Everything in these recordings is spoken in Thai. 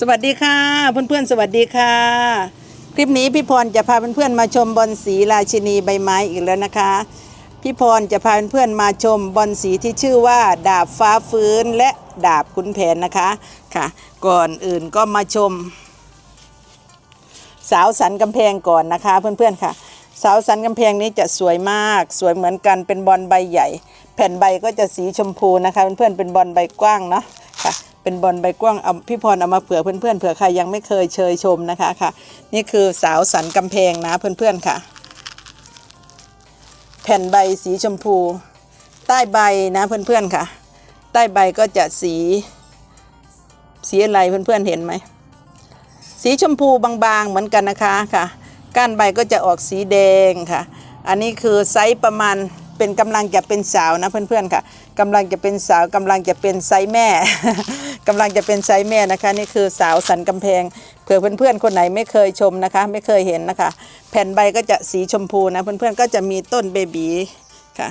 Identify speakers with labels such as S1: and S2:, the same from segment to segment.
S1: สวัสดีค่ะ เพื่อนๆ สวัสดีค่ะ คลิปนี้พี่พรจะพาเพื่อนๆมาชมบอลสีราชินีใบไม้อีกแล้วนะคะ พี่พรจะพาเพื่อนๆมาชมบอลสีที่ชื่อว่า ดาบฟ้าฟื้นและดาบขุนแผนนะคะค่ะ ก่อนอื่นก็มาชม สาวสันกำแพงก่อนนะคะ เพื่อนๆค่ะ สาวสันกำแพงนี้จะสวยมาก สวยเหมือนกันเป็นบอลใบใหญ่ แผ่นใบก็จะสีชมพูนะคะ เพื่อนๆเป็นบอลใบกว้างเนาะค่ะ เป็นบอลใบกว้างเอาพี่พรเอามาเผื่อเพื่อนๆเผื่อใครยังไม่เคยเชยชมนะคะค่ะ นี่คือสาวสันกำแพงนะเพื่อนๆค่ะ แผ่นใบสีชมพู ใต้ใบนะเพื่อนๆค่ะ ใต้ใบก็จะสี สีอะไรเพื่อนๆเห็นไหมสีชมพูบางๆเหมือนกันนะคะค่ะ ก้านใบก็จะออกสีแดงค่ะ อันนี้คือไซส์ประมาณเป็นกำลังจะเป็นสาวนะเพื่อนๆค่ะกำลังจะเป็นสาวกำลังจะเป็นไซส์แม่ กำลังจะเป็นไซส์แม่นะคะ นี่คือสาวสันกำแพงเผื่อเพื่อนๆคนไหนไม่เคยชมนะคะ ไม่เคยเห็นนะคะ แผ่นใบก็จะสีชมพูนะ เพื่อนๆก็จะมีต้นเบบีค่ะ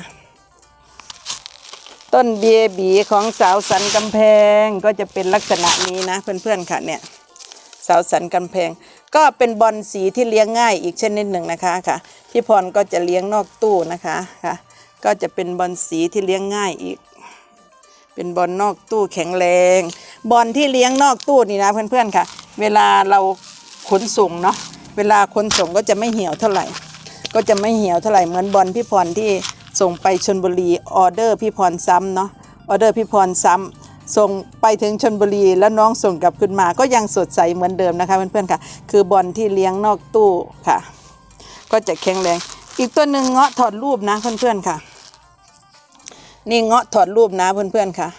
S1: ต้นเบียบีของสาวสันกำแพงก็จะเป็นลักษณะนี้นะ เพื่อนๆค่ะเนี่ยสาวสันกำแพง ก็เป็นบอลสีที่เลี้ยงง่ายอีกชนิดหนึ่งนะคะค่ะพี่พรก็จะเลี้ยงนอกตู้นะคะค่ะ ก็จะเป็นบอลสีที่เลี้ยงง่ายอีก เป็นบอลนอกตู้แข็งแรง บอลที่เลี้ยงนอกตู้นี่นะเพื่อนๆค่ะ เวลาเราขนส่งเนาะเวลาขนส่งก็จะไม่เหี่ยวเท่าไหร่ ก็จะไม่เหี่ยวเท่าไหร่เหมือนบอลพี่พรที่ส่งไปชนบุรีออเดอร์พี่พรซ้ำเนาะออเดอร์พี่พรซ้ำส่งไปถึงชนบุรีแล้วน้องส่งกลับขึ้นมา ก็ยังสดใสเหมือนเดิมนะคะเพื่อนๆค่ะ คือบอลที่เลี้ยงนอกตู้ค่ะ ก็จะแข็งแรง อีกตัวหนึ่งเงาะถอดรูปนะเพื่อนๆค่ะ นี่เงาะถอดรูปนะเพื่อนๆค่ะ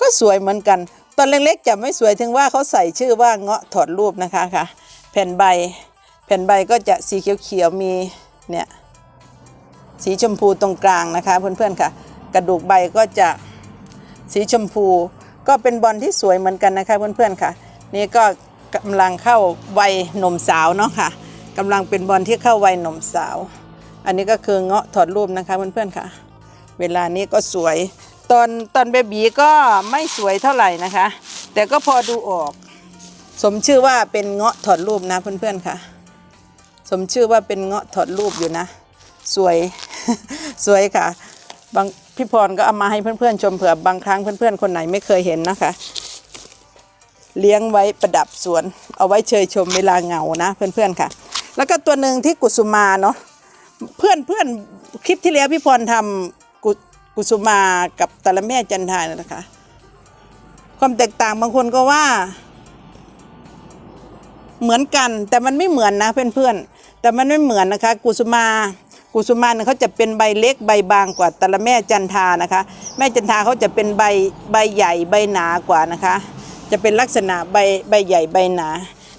S1: ก็สวยเหมือนกัน ตอนเล็กๆจะไม่สวยถึงว่าเขาใส่ชื่อว่าเงาะถอดรูปนะคะค่ะ แผ่นใบ แผ่นใบก็จะสีเขียวๆมีเนี่ยสีชมพูตรงกลางนะคะเพื่อนๆค่ะ กระดูกใบก็จะสีชมพู ก็เป็นบอลที่สวยเหมือนกันนะคะเพื่อนๆค่ะ นี่ก็กำลังเข้าวัยหนุ่มสาวเนาะค่ะกำลังเป็นบอลที่เข้าวัยหนุ่มสาว อันนี้ก็คือเงาะถอดรูปนะคะเพื่อนๆค่ะ เวลานี้ก็สวย ตอนตอนเบบีก็ไม่สวยเท่าไหร่นะคะ แต่ก็พอดูออก สมชื่อว่าเป็นเงาะถอดรูปนะเพื่อนๆค่ะ สมชื่อว่าเป็นเงาะถอดรูปอยู่นะ สวยสวยค่ะบางพี่พรก็เอามาให้เพื่อนๆชมเผื่อบางครั้งเพื่อนๆคนไหนไม่เคยเห็นนะคะ เลี้ยงไว้ประดับสวน เอาไว้เชยชมเวลาเหงานะเพื่อนๆค่ะ แล้วก็ตัวหนึ่งที่กุสุมาเนาะเพื่อนเพื่อนคลิปที่แล้วพี่พรทำ กุสุมากับตะละแม่จันทานะนะคะ ความแตกต่างบางคนก็ว่า เหมือนกันแต่มันไม่เหมือนนะเพื่อนๆแต่มันไม่เหมือนนะคะ กุสุมากุสุมาเนี่ยเขาจะเป็นใบเล็กใบบางกว่าต่ละแม่จันทานะคะ แม่จันทาเขาจะเป็นใบใบใหญ่ใบหนากว่านะคะ จะเป็นลักษณะใบใบใหญ่ใบหนา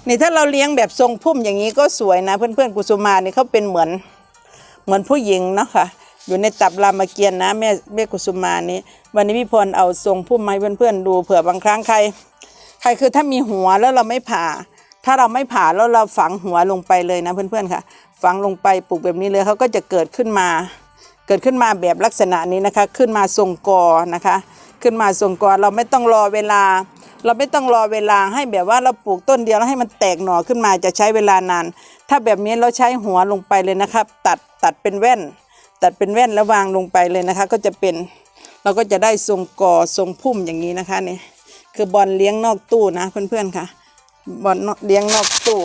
S1: นี่ถ้าเราเลี้ยงแบบทรงพุ่มอย่างนี้ก็สวยนะ เพื่อนๆกุสุมาเนี่ยเขาเป็นเหมือนเหมือนผู้หญิงเนาะค่ะ อยู่ในตับรามเกียรตินะแม่แม่กุสุมานี้ วันนี้พี่พรเอาทรงพุ่มไม้เพื่อนๆดูเผื่อบางครั้งใคร ใครคือถ้ามีหัวแล้วเราไม่ผ่า ถ้าเราไม่ผ่าแล้วเราฝังหัวลงไปเลยนะเพื่อนๆค่ะ ฝังลงไปปลูกแบบนี้เลยเขาก็จะเกิดขึ้นมา เกิดขึ้นมาแบบลักษณะนี้นะคะ ขึ้นมาทรงกอนะคะ ขึ้นมาทรงกอเราไม่ต้องรอเวลา เราไม่ต้องรอเวลาให้แบบว่าเราปลูกต้นเดียวแล้วให้มันแตกหน่อขึ้นมาจะใช้เวลานานถ้าแบบนี้เราใช้หัวลงไปเลยนะครับ ตัดตัดเป็นแว่น ตัดเป็นแว่นแล้ววางลงไปเลยนะคะ ก็จะเป็นเราก็จะได้ทรงกอทรงพุ่มอย่างนี้นะคะนี่คือบอลเลี้ยงนอกตู้นะเพื่อนๆค่ะบอลเลี้ยงนอกตู้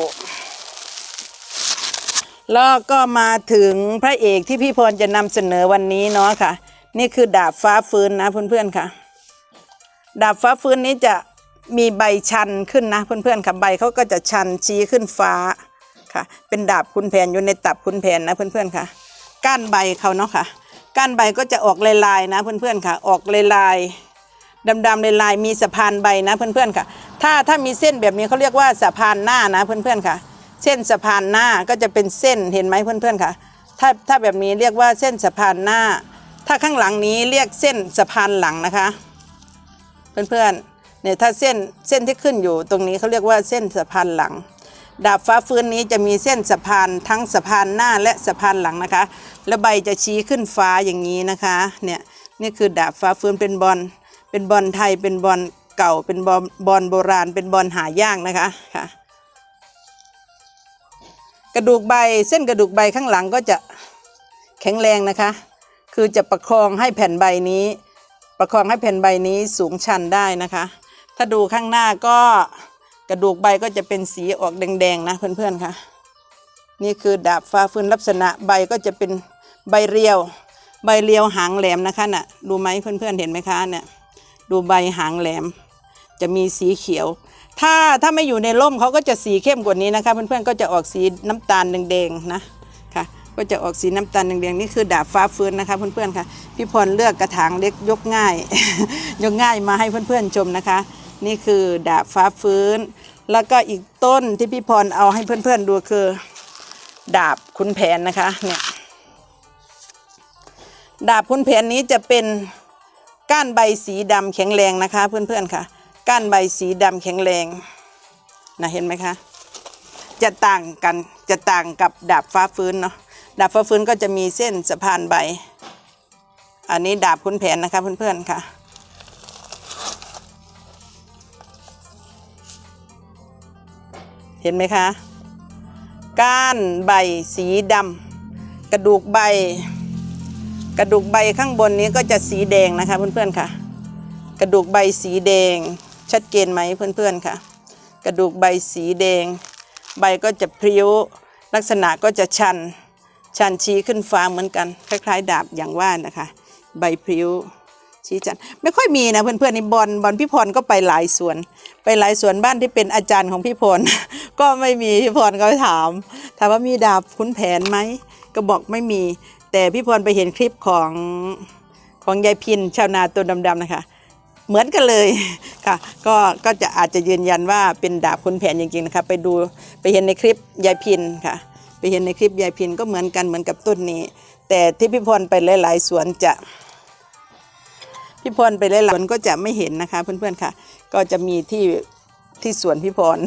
S1: แล้วก็มาถึงพระเอกที่พี่พรจะนำเสนอวันนี้เนาะค่ะ นี่คือดาบฟ้าฟื้นนะเพื่อนๆค่ะ ดาบฟ้าฟื้นนี้จะมีใบชันขึ้นนะเพื่อนๆค่ะใบเขาก็จะชันชี้ขึ้นฟ้าค่ะ เป็นดาบคุณแผนอยู่ในตับคุณแผนนะเพื่อนๆค่ะ ก้านใบเขาเนาะค่ะ ก้านใบก็จะออกลายๆนะเพื่อนๆค่ะ ออกลายๆดำๆลายๆมีสะพานใบนะเพื่อนๆค่ะ ถ้าถ้ามีเส้นแบบนี้เขาเรียกว่าสะพานหน้านะเพื่อนๆค่ะ เส้นสะพานหน้าก็จะเป็นเส้นเห็นไหมเพื่อนๆค่ะ ถ้าถ้าแบบนี้เรียกว่าเส้นสะพานหน้า ถ้าข้างหลังนี้เรียกเส้นสะพานหลังนะคะ เพื่อนๆเนี่ยถ้าเส้นเส้นที่ขึ้นอยู่ตรงนี้เขาเรียกว่าเส้นสะพานหลังดาบฟ้าฟื้นนี้จะมีเส้นสะพานทั้งสะพานหน้าและสะพานหลังนะคะ แล้วใบจะชี้ขึ้นฟ้าอย่างนี้นะคะ เนี่ยนี่คือดาบฟ้าฟื้นเป็นบอลเป็นบอลไทยเป็นบอลเก่าเป็นบอลบอลโบราณ เป็นบอลหายากนะคะค่ะ กระดูกใบเส้นกระดูกใบข้างหลังก็จะแข็งแรงนะคะ คือจะประคองให้แผ่นใบนี้ ประคองให้แผ่นใบนี้สูงชันได้นะคะ ถ้าดูข้างหน้าก็กระดูกใบก็จะเป็นสีออกแดงๆนะเพื่อนๆค่ะ นี่คือดาบฟ้าฟืนลักษณะใบก็จะเป็น ใบเรียว ใบเรียวหางแหลมนะคะน่ะดูไหมเพื่อนๆเห็นไหมคะเนี่ยดูใบหางแหลม จะมีสีเขียว ถ้าถ้าไม่อยู่ในร่มเขาก็จะสีเข้มกว่านี้นะคะเพื่อนๆก็จะออกสีน้ำตาลแดงๆนะค่ะก็จะออกสีน้ำตาลแดงๆนี่คือดาบฟ้าฟื้นนะคะเพื่อนๆค่ะพี่พรเลือกกระถางเล็กยกง่าย ยกง่ายมาให้เพื่อนๆชมนะคะ นี่คือดาบฟ้าฟื้น แล้วก็อีกต้นที่พี่พรเอาให้เพื่อนๆดูคือ ดาบขุนแผนนะคะเนี่ย ดาบขุนแผนนี้จะเป็นก้านใบสีดำแข็งแรงนะคะ เพื่อนๆค่ะ ก้านใบสีดำแข็งแรงนะเห็นไหมคะ จะต่างกันจะต่างกับดาบฟ้าฟื้นเนาะดาบฟ้าฟื้นก็จะมีเส้นสะพานใบ อันนี้ดาบคุณแผนนะคะเพื่อนๆค่ะเห็นไหมคะ ก้านใบสีดำกระดูกใบ กระดูกใบข้างบนนี้ก็จะสีแดงนะคะเพื่อนๆค่ะ กระดูกใบสีแดงชัดเจนไหมเพื่อนๆค่ะ กระดูกใบสีแดง ใบก็จะพริ้วลักษณะก็จะชัน ชันชี้ขึ้นฟ้าเหมือนกัน คล้าย ๆ ดาบอย่างว่านะคะ ใบพริ้วชี้จันไม่ค่อยมีนะเพื่อนๆในบอลบอลพี่พรก็ไปหลายสวน ไปหลายสวนบ้านที่เป็นอาจารย์ของพี่พรก็ไม่มีพี่พรก็ถามถามว่ามีดาบคุ้นแผนไหมก็บอกไม่มี แต่พี่พรไปเห็นคลิปของของยายพินชาวนาตัวดำๆนะคะ เหมือนกันเลยค่ะ ก็ก็จะอาจจะยืนยันว่าเป็นดาบคุณแผนจริงๆนะคะ ไปดูไปเห็นในคลิปยายพินค่ะ ไปเห็นในคลิปยายพินก็เหมือนกันเหมือนกับต้นนี้ แต่ที่พี่พรไปหลาย ๆ สวนจะพี่พรไปหลายๆสวนก็จะไม่เห็นนะคะ เพื่อนๆค่ะ ก็จะมีที่ ที่สวนพี่พร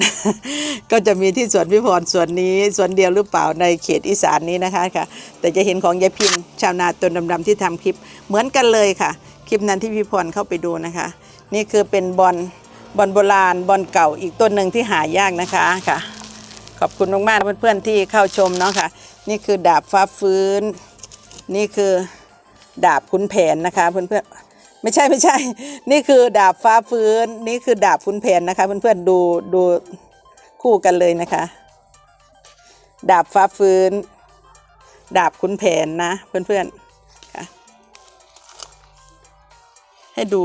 S1: ก็จะมีที่สวนพี่พรสวนนี้สวนเดียวหรือเปล่าในเขตอีสานนี้นะคะค่ะ แต่จะเห็นของยายพินชาวนาตนดำๆที่ทำคลิปเหมือนกันเลยค่ะ คลิปนั้นที่พี่พรเข้าไปดูนะคะ นี่คือเป็นบอลบอลโบราณบอลเก่าอีกต้นหนึ่งที่หายากนะคะค่ะ ขอบคุณมากๆเพื่อนๆที่เข้าชมเนาะค่ะ นี่คือดาบฟ้าฟื้น นี่คือดาบขุนแผนนะคะเพื่อนๆ ไม่ใช่ไม่ใช่ นี่คือดาบฟ้าฟื้น นี่คือดาบขุนแผนนะคะ เพื่อนๆดูดูคู่กันเลยนะคะ ดาบฟ้าฟื้น ดาบขุนแผนนะ เพื่อนๆค่ะให้ดู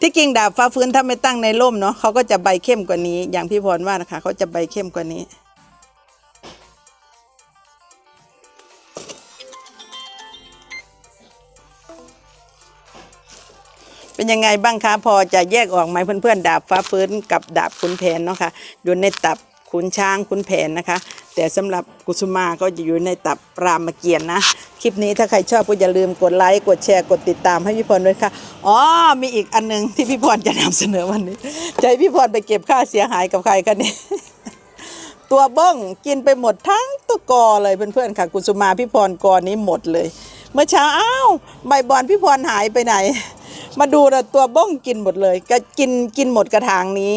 S1: ที่กิ่งดาบฟ้าฟื้นถ้าไม่ตั้งในร่มเนาะเขาก็จะใบเข้มกว่านี้ อย่างพี่พรว่านะคะ เขาจะใบเข้มกว่านี้ เป็นยังไงบ้างคะพอจะแยกออกไหมเพื่อนๆ ดาบฟ้าฟื้นกับดาบขุนแผนเนาะค่ะอยู่ในตับขุนช้างขุนแผนนะคะ แต่สำหรับกุสุมาก็จะอยู่ในตับรามเกียรติ์นะ คลิปนี้ถ้าใครชอบก็อย่าลืมกดไลค์กดแชร์กดติดตามให้พี่พรด้วยค่ะอ๋อมีอีกอันหนึงที่พี่พรจะนำเสนอวันนี้จะให้พี่พรไปเก็บค่าเสียหายกับใครกันเนี่ยตัวบ้องกินไปหมดทั้งตัวกอเลยเพื่อนๆค่ะกุสุมาพี่พรกอนี้หมดเลย เมื่อเช้าอ้าวใบบอลพี่พรหายไปไหน มาดูตัวบ้องกินหมดเลย ก็กินกินหมดกระถางนี้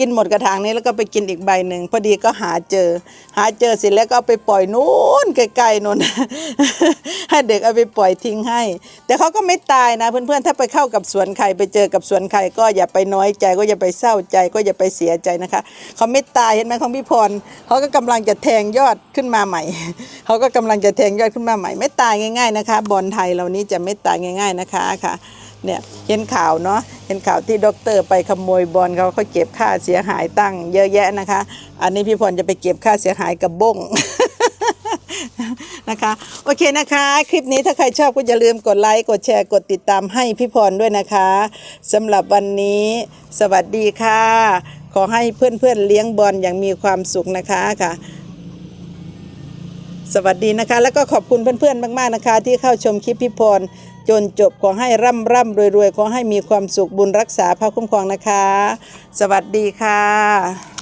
S1: กินหมดกระถางนี้แล้วก็ไปกินอีกใบหนึ่งพอดีก็หาเจอ หาเจอเสร็จแล้วก็เอาไปปล่อยนู้นไกลๆนู้นให้เด็กเอาไปปล่อยทิ้งให้ แต่เขาก็ไม่ตายนะ เพื่อนๆถ้าไปเข้ากับสวนไข่ไปเจอกับสวนไข่ก็อย่าไปน้อยใจก็อย่าไปเศร้าใจก็อย่าไปเสียใจนะคะ เขาไม่ตายเห็นไหมของพี่พรเขาก็กำลังจะแทงยอดขึ้นมาใหม่เขาก็กำลังจะแทงยอดขึ้นมาใหม่ ไม่ตายง่าย ๆนะคะ บอลไทยเหล่านี้จะไม่ตายง่าย ๆนะคะค่ะ เนี่ยเห็นข่าวเนาะเห็นข่าวที่ด็อกเตอร์ไปขโมยบอลเขาเขาเก็บค่าเสียหายตั้ง เยอะแยะนะคะ อันนี้พี่พรจะไปเก็บค่าเสียหายกับบ้งนะคะโอเคนะคะ คลิปนี้ถ้าใครชอบก็อย่าลืมกดไลค์กดแชร์กดติดตามให้พี่พรด้วยนะคะสำหรับวันนี้ สวัสดีค่ะ ขอให้เพื่อนๆเลี้ยงบอลอย่างมีความสุขนะคะค่ะ สวัสดีนะคะ แล้วก็ขอบคุณเพื่อนๆมาก ๆนะคะ ที่เข้าชมคลิปพี่พร จนจบขอให้ร่ำร่ำรวยรวยๆขอให้มีความสุขบุญรักษาพระคุ้มครองนะคะ สวัสดีค่ะ